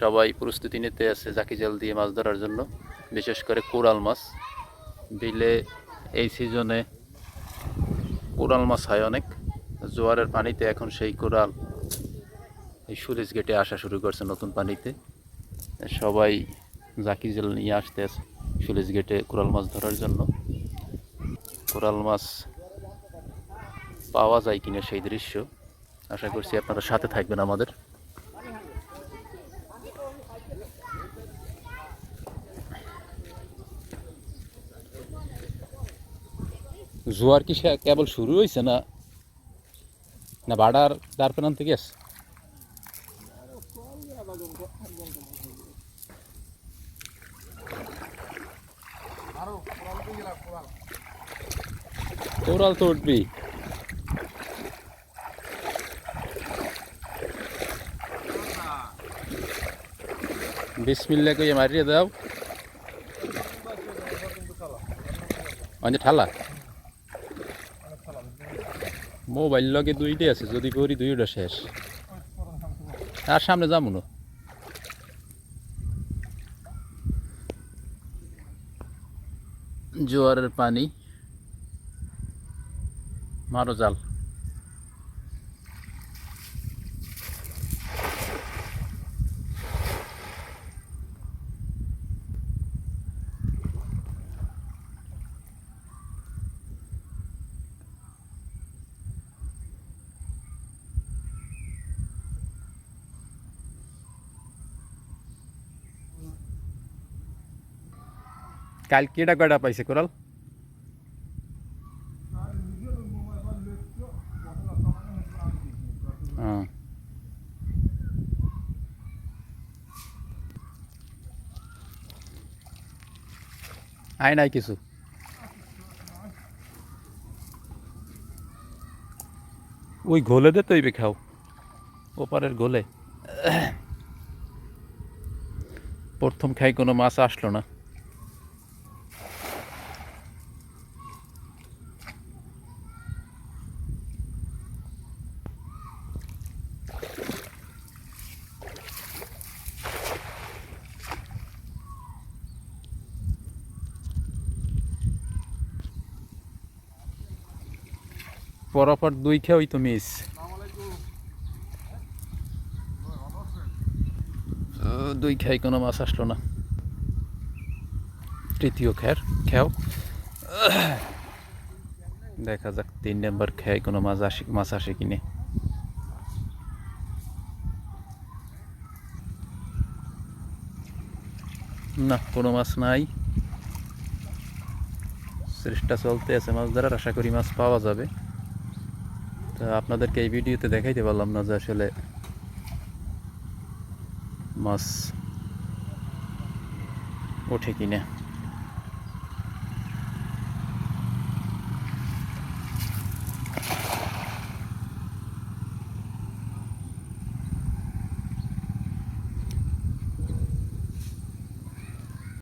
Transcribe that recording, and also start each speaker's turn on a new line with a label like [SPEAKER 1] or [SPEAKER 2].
[SPEAKER 1] সবাই প্রস্তুতি নিতে আছে জাকি জাল দিয়ে মাছ ধরার জন্য, বিশেষ করে কোরাল মাছ। বিলে এই সিজনে কোরাল মাছ হয় অনেক। জোয়ারের পানিতে এখন সেই কোরাল এই সুরেজ গেটে আসা শুরু করছে নতুন পানিতে। সবাই জাকি জাল নিয়ে আসতে আছে সুরেজ গেটে কোরাল মাছ ধরার জন্য। কোরাল মাছ পাওয়া যায় কিনা সেই দৃশ্য আশা করছি আপনারা সাথে থাকবেন আমাদের। জোয়ার কি সে- কেবল শুরু হয়েছে না না ভাড়ার দ্বার প্রান্ত থেকে আছে কোরাল তো উঠবি। বিসমিল্লা কইয়া মারিয়ে দাও। মানে ঠালা। মোবাইল লগে দুইটাই আছে, যদি করি দুইটা শেষ। আর সামনে যাব না। জোয়ারের পানি, মারো জাল। কাল কেটা কয়টা পাইছে কোরাল? হ্যাঁ। আয় নাই কিছু। ওই গোলে দে তৈবে খাও। ওপারের গোলে। প্রথম খাই কোনো মাছ আসলো না। পরপর দুই খেয়েই তো মিস দুই খাই কোনো মাছ আসলো না। তৃতীয় খের, খেও। দেখা যাক, তিন নম্বর খেয়ে কোনো মাছ আসে মাছ আসে কিনে। না, কোনো মাছ নাই। চেষ্টা চলতে আছে মাছ ধরার, আশা করি মাছ পাওয়া যাবে। তা আপনাদেরকে এই ভিডিওতে দেখাইতে পারলাম না যে আসলে মাছ ওঠে কিনা।